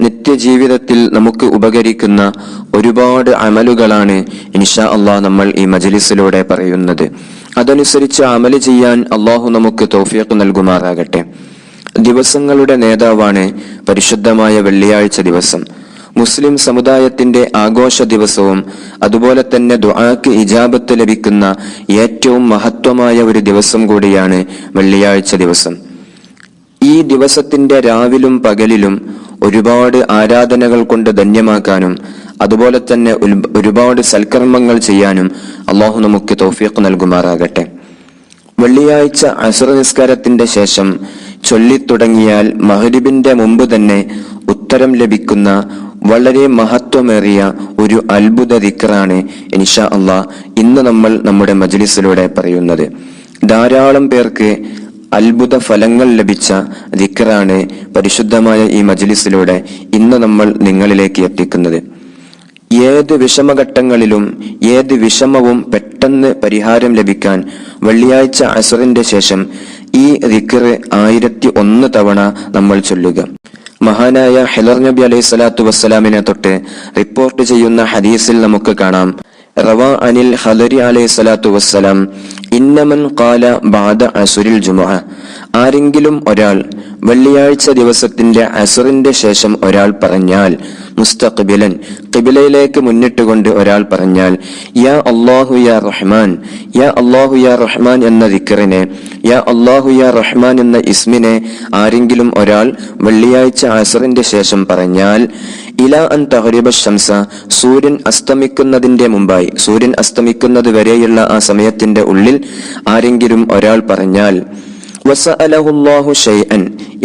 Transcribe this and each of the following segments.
നിത്യജീവിതത്തിൽ നമുക്ക് ഉപകരിക്കുന്ന ഒരുപാട് അമലുകളാണ് ഇൻഷാ അള്ളാഹ് നമ്മൾ ഈ മജലിസിലൂടെ പറയുന്നത്. അതനുസരിച്ച് അമൽ ചെയ്യാൻ അള്ളാഹു നമുക്ക് തോഫിയക്ക് നൽകുമാറാകട്ടെ. ദിവസങ്ങളുടെ നേതാവാണ് പരിശുദ്ധമായ വെള്ളിയാഴ്ച ദിവസം. മുസ്ലിം സമുദായത്തിന്റെ ആഘോഷ ദിവസവും അതുപോലെ തന്നെ ദുആക്ക് ഇജാബത്ത് ലഭിക്കുന്ന ഏറ്റവും മഹത്വമായ ഒരു ദിവസം കൂടിയാണ് വെള്ളിയാഴ്ച ദിവസം. ഈ ദിവസത്തിന്റെ രാവിലും പകലിലും ഒരുപാട് ആരാധനകൾ കൊണ്ട് ധന്യമാക്കാനും അതുപോലെ തന്നെ ഒരുപാട് സൽക്കർമ്മങ്ങൾ ചെയ്യാനും അള്ളാഹു നമുക്ക് തൗഫീഖ് നൽകുമാറാകട്ടെ. വെള്ളിയാഴ്ച അസുർ നിസ്കാരത്തിന്റെ ശേഷം ചൊല്ലിത്തുടങ്ങിയാൽ മഹരിബിന്റെ മുമ്പ് തന്നെ ഉത്തരം ലഭിക്കുന്ന വളരെ മഹത്വമേറിയ ഒരു അത്ഭുത ദിക്റാണ് ഇൻഷാ അള്ളാഹ് ഇന്ന് നമ്മൾ നമ്മുടെ മജ്ലിസിലൂടെ പറയുന്നത്. ധാരാളം പേർക്ക് അത്ഭുത ഫലങ്ങൾ ലഭിച്ച ദിക്കറാണ് പരിശുദ്ധമായ ഈ മജ്ലിസിലൂടെ ഇന്ന് നമ്മൾ നിങ്ങളിലേക്ക് എത്തിക്കുന്നത്. ഏത് വിഷമഘട്ടങ്ങളിലും ഏത് വിഷമവും പെട്ടെന്ന് പരിഹാരം ലഭിക്കാൻ വെള്ളിയാഴ്ച അസറിന്റെ ശേഷം ഈ ദിക്കറ് ആയിരത്തി ഒന്ന് തവണ നമ്മൾ ചൊല്ലുക. മഹാനായ ഹെലർ നബി അലൈഹി സ്വലാത്തു വസ്സലാമിനെ തൊട്ട് റിപ്പോർട്ട് ചെയ്യുന്ന ഹദീസിൽ നമുക്ക് കാണാം. റവ അനിൽ ഹലരി അലൈഹി സ്വലാത്തു വസ്സലാം ഇന്നമൻ കാല ബാദ അസുരിൽ ജുമുഅ. ആരെങ്കിലും ഒരാൾ വെള്ളിയാഴ്ച ദിവസത്തിന്റെ അസുറിന്റെ ശേഷം ഒരാൾ പറഞ്ഞാൽ മുസ്തഖ്ബിലൻ കിബിലയിലേക്ക് മുന്നിട്ടുകൊണ്ട് ഒരാൾ പറഞ്ഞാൽ യാ അല്ലാഹു യാ റഹ്മാൻ യാ അല്ലാഹു യാ റഹ്മാൻ എന്ന ദിക്കറിനെ യാ അല്ലാഹു യാ റഹ്മാൻ എന്ന ഇസ്മിനെ ആരെങ്കിലും ഒരാൾ വെള്ളിയാഴ്ച അസറിന്റെ ശേഷം പറഞ്ഞാൽ ഇല അൻ തഹരിബ ശംസ സൂര്യൻ അസ്തമിക്കുന്നതിന്റെ മുമ്പായി സൂര്യൻ അസ്തമിക്കുന്നത് വരെയുള്ള ആ സമയത്തിന്റെ ഉള്ളിൽ ആരെങ്കിലും ഒരാൾ പറഞ്ഞാൽ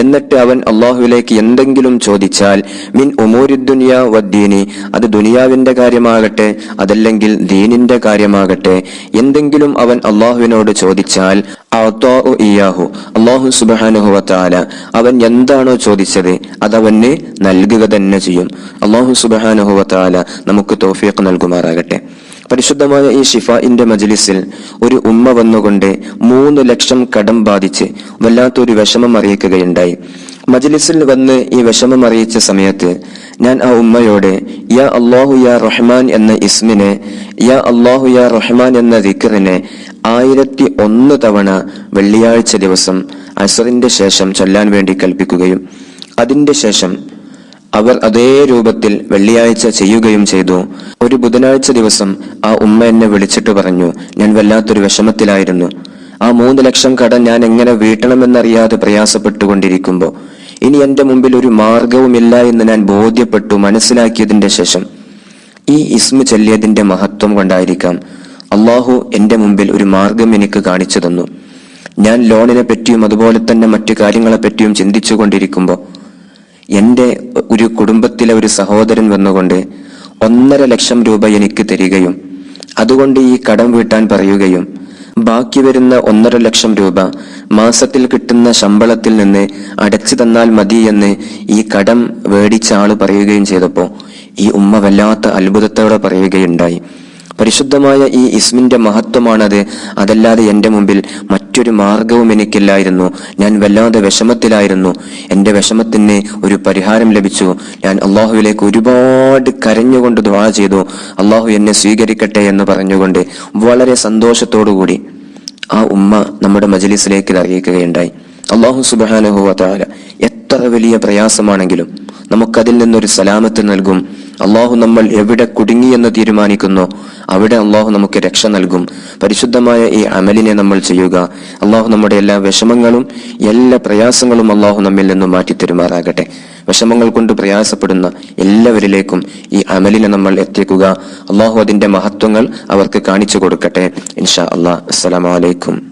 എന്നിട്ട് അവൻ അള്ളാഹുവിലേക്ക് എന്തെങ്കിലും ചോദിച്ചാൽ മിൻ ഉമൂരിദ്ദുനിയ വദ്ദീനി അത് ദുനിയാവിന്റെ കാര്യമാകട്ടെ അതല്ലെങ്കിൽ ദീനിന്റെ കാര്യമാകട്ടെ എന്തെങ്കിലും അവൻ അള്ളാഹുവിനോട് ചോദിച്ചാൽ അള്ളാഹു സുബ്ഹാനഹു വതആല അവൻ എന്താണോ ചോദിച്ചത് അതവന് നൽകുക തന്നെ ചെയ്യും. അള്ളാഹു സുബ്ഹാനഹു വതആല നമുക്ക് തോഫിയൊക്കെ നൽകുമാറാകട്ടെ. പരിശുദ്ധമായ ഈ ഷിഫാഇന്റെ മജ്ലിസിൽ ഒരു ഉമ്മ വന്നുകൊണ്ട് മൂന്ന് ലക്ഷം കടം ബാധിച്ച് വല്ലാത്തൊരു വിഷമം അറിയിക്കുകയുണ്ടായി. മജ്ലിസിൽ വന്ന് ഈ വിഷമം അറിയിച്ച സമയത്ത് ഞാൻ ആ ഉമ്മയോട് യാ അള്ളാഹു യാ റഹ്മാൻ എന്ന ഇസ്മിനെ യാ അള്ളാഹു യാ റഹ്മാൻ എന്ന ദിക്കറിനെ ആയിരത്തി ഒന്ന് തവണ വെള്ളിയാഴ്ച ദിവസം അസറിന്റെ ശേഷം ചൊല്ലാൻ വേണ്ടി കൽപ്പിക്കുകയും അതിന്റെ ശേഷം അവർ അതേ രൂപത്തിൽ വെള്ളിയാഴ്ച ചെയ്യുകയും ചെയ്തു. ഒരു ബുധനാഴ്ച ദിവസം ആ ഉമ്മ എന്നെ വിളിച്ചിട്ട് പറഞ്ഞു ഞാൻ വല്ലാത്തൊരു വിഷമത്തിലായിരുന്നു. ആ മൂന്ന് ലക്ഷം കടം ഞാൻ എങ്ങനെ വീട്ടണമെന്നറിയാതെ പ്രയാസപ്പെട്ടുകൊണ്ടിരിക്കുമ്പോൾ ഇനി എന്റെ മുമ്പിൽ ഒരു മാർഗവുമില്ല എന്ന് ഞാൻ ബോധ്യപ്പെട്ടു മനസ്സിലാക്കിയതിന്റെ ശേഷം. ഈ ഇസ്മു ചൊല്ലിയതിന്റെ മഹത്വം കൊണ്ടായിരിക്കാം അള്ളാഹു എന്റെ മുമ്പിൽ ഒരു മാർഗം എനിക്ക് കാണിച്ചു തന്നു. ഞാൻ ലോണിനെ പറ്റിയും അതുപോലെ തന്നെ മറ്റു കാര്യങ്ങളെ പറ്റിയും ചിന്തിച്ചു കൊണ്ടിരിക്കുമ്പോൾ എന്റെ ഒരു കുടുംബത്തിലെ ഒരു സഹോദരൻ വന്നുകൊണ്ട് ഒന്നര ലക്ഷം രൂപ എനിക്ക് തരികയും അതുകൊണ്ട് ഈ കടം വീട്ടാൻ പറയുകയും ബാക്കി വരുന്ന ഒന്നര ലക്ഷം രൂപ മാസത്തിൽ കിട്ടുന്ന ശമ്പളത്തിൽ നിന്ന് അടച്ചു തന്നാൽ മതി എന്ന് ഈ കടം വേടിച്ച ആൾ പറയുകയും ചെയ്തപ്പോൾ ഈ ഉമ്മ വല്ലാത്ത അത്ഭുതത്തോടെ പറയുകയുണ്ടായി. പരിശുദ്ധമായ ഈ ഇസ്മിന്റെ മഹത്വമാണത്. അതല്ലാതെ എന്റെ മുമ്പിൽ മറ്റൊരു മാർഗവും എനിക്കില്ലായിരുന്നു. ഞാൻ വല്ലാതെ വിഷമത്തിലായിരുന്നു. എന്റെ വിഷമത്തിന് ഒരു പരിഹാരം ലഭിച്ചു. ഞാൻ അള്ളാഹുവിലേക്ക് ഒരുപാട് കരഞ്ഞുകൊണ്ട് ദ്വാ ചെയ്തു. അള്ളാഹു എന്നെ സ്വീകരിക്കട്ടെ എന്ന് പറഞ്ഞുകൊണ്ട് വളരെ സന്തോഷത്തോടുകൂടി ആ ഉമ്മ നമ്മുടെ മജലിസിലേക്ക് അറിയിക്കുകയുണ്ടായി. അള്ളാഹു സുബാനുഹുവല എത്ര വലിയ പ്രയാസമാണെങ്കിലും നമുക്കതിൽ നിന്നൊരു സലാമത്ത് നൽകും. അള്ളാഹു നമ്മൾ എവിടെ കുടുങ്ങി എന്ന് തീരുമാനിക്കുന്നു അവിടെ അള്ളാഹു നമുക്ക് രക്ഷ നൽകും. പരിശുദ്ധമായ ഈ അമലിനെ നമ്മൾ ചെയ്യുക. അള്ളാഹു നമ്മുടെ എല്ലാ വിഷമങ്ങളും എല്ലാ പ്രയാസങ്ങളും അള്ളാഹു നമ്മിൽ നിന്നും മാറ്റി തരുമാറാകട്ടെ. വിഷമങ്ങൾ കൊണ്ട് പ്രയാസപ്പെടുന്ന എല്ലാവരിലേക്കും ഈ അമലിനെ നമ്മൾ എത്തിക്കുക. അള്ളാഹു അതിന്റെ മഹത്വങ്ങൾ അവർക്ക് കാണിച്ചു കൊടുക്കട്ടെ. ഇൻഷാ അള്ളാഹ് അസ്സലാമലൈക്കും